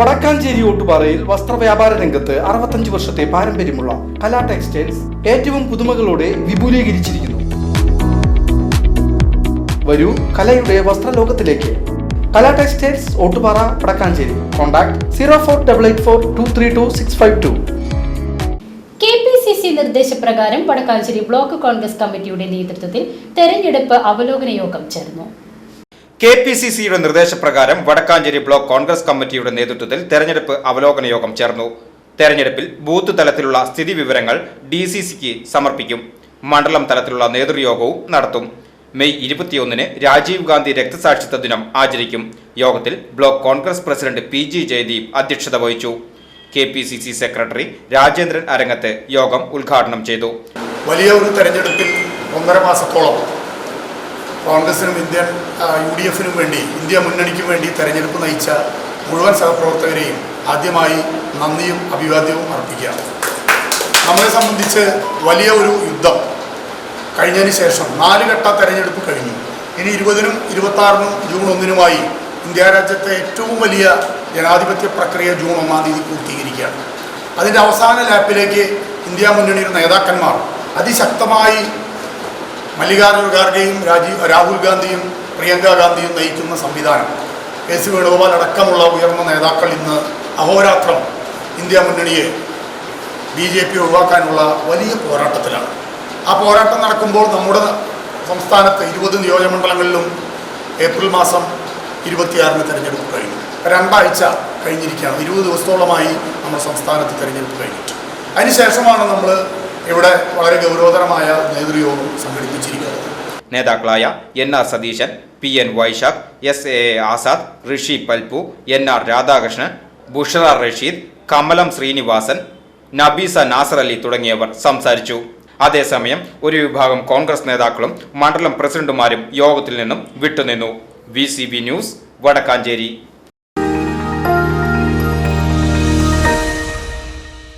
വടക്കാഞ്ചേരി ഓട്ടുപാറയിൽ വസ്ത്രവ്യാപാര രംഗത്ത് അറുപത്തഞ്ച് വർഷത്തെ പാരമ്പര്യമുള്ള കലാ ടെക്സ്റ്റൈൽസ് ഏറ്റവും പുതുമകളോടെ വിപുലീകരിച്ചിരിക്കുന്നു. വരൂ കലയുടെ വസ്ത്രലോകത്തിലേക്ക്. Kala textiles Ottupara Vadakkanchery. Contact zero four double eight four two three two six five two. നിർദ്ദേശപ്രകാരം വടക്കാഞ്ചേരി ബ്ലോക്ക് കോൺഗ്രസ് കമ്മിറ്റിയുടെ നേതൃത്വത്തിൽ തെരഞ്ഞെടുപ്പ് അവലോകന യോഗം ചേർന്നു. കെ പി സി സിയുടെ നിർദ്ദേശപ്രകാരം വടക്കാഞ്ചേരി ബ്ലോക്ക് കോൺഗ്രസ് കമ്മിറ്റിയുടെ നേതൃത്വത്തിൽ തെരഞ്ഞെടുപ്പ് അവലോകന യോഗം ചേർന്നു. തെരഞ്ഞെടുപ്പിൽ ബൂത്ത് തലത്തിലുള്ള സ്ഥിതി വിവരങ്ങൾ ഡി സി സിക്ക് സമർപ്പിക്കും. മണ്ഡലം തലത്തിലുള്ള നേതൃയോഗവും നടത്തും. മെയ് ഇരുപത്തിയൊന്നിന് രാജീവ് ഗാന്ധി രക്തസാക്ഷിത്വ ദിനം ആചരിക്കും. യോഗത്തിൽ block Congress president P G Jayadeep അധ്യക്ഷത വഹിച്ചു. K P C C secretary Rajendran Arangath യോഗം ഉദ്ഘാടനം ചെയ്തു. വലിയ ഒരു തെരഞ്ഞെടുപ്പിൽ ഒന്നര മാസത്തോളം കോൺഗ്രസിനും ഇന്ത്യൻ യു ഡി എഫിനും വേണ്ടി ഇന്ത്യ മുന്നണിക്കും വേണ്ടി തെരഞ്ഞെടുപ്പ് നയിച്ച മുഴുവൻ സഹപ്രവർത്തകരെയും ആദ്യമായി നന്ദിയും അഭിവാദ്യവും അർപ്പിക്കുകയാണ് നമ്മളെ സംബന്ധിച്ച് വലിയ ഒരു യുദ്ധം കഴിഞ്ഞതിന് ശേഷം നാല് ഘട്ട തെരഞ്ഞെടുപ്പ് കഴിഞ്ഞു. ഇനി ഇരുപതിനും ഇരുപത്താറിനും ജൂൺ ഒന്നിനുമായി ഇന്ത്യ രാജ്യത്തെ ഏറ്റവും വലിയ ജനാധിപത്യ പ്രക്രിയ ജൂൺ ഒന്നാം തീയതി പൂർത്തീകരിക്കുകയാണ്. അതിന്റെ അവസാന ലാപ്പിലേക്ക് ഇന്ത്യ മുന്നണിയുടെ നേതാക്കന്മാർ അതിശക്തമായി മല്ലികാർജുന ഖാർഗെയും രാജീവ് രാഹുൽ ഗാന്ധിയും പ്രിയങ്ക ഗാന്ധിയും നയിക്കുന്ന സംവിധാനം. കെ സി വേണുഗോപാൽ അടക്കമുള്ള ഉയർന്ന നേതാക്കൾ ഇന്ന് അഹോരാത്രം ഇന്ത്യ മുന്നണിയെ ബി ജെ പി ഒഴിവാക്കാനുള്ള വലിയ പോരാട്ടത്തിലാണ്. ആ പോരാട്ടം നടക്കുമ്പോൾ നമ്മുടെ സംസ്ഥാനത്ത് ഇരുപത് നിയോജകമണ്ഡലങ്ങളിലും ഏപ്രിൽ മാസം ഇരുപത്തിയാറിന് തിരഞ്ഞെടുപ്പ് കഴിഞ്ഞു. രണ്ടാഴ്ച കഴിഞ്ഞിരിക്കുകയാണ്. ഇരുപത് ദിവസത്തോളമായി നമ്മുടെ സംസ്ഥാനത്ത് തിരഞ്ഞെടുപ്പ് കഴിഞ്ഞിട്ട്. അതിനുശേഷമാണ് നമ്മൾ ഇവിടെ വളരെ ഗൗരവതരമായ നേതൃയോഗം സംഘടിപ്പിച്ചിരിക്കുന്നത് നേതാക്കളായ N R Satheesan P N Vaishakh S A Azad Rishi Palpu N R Radhakrishnan Bushara Rasheed Kamalam Srinivasan Nabeesa Nasar Ali തുടങ്ങിയവർ സംസാരിച്ചു. അതേസമയം ഒരു വിഭാഗം കോൺഗ്രസ് നേതാക്കളും മണ്ഡലം പ്രസിഡന്റുമാരും യോഗത്തിൽ നിന്നും വിട്ടുനിന്നു. V news Vadakkanchery.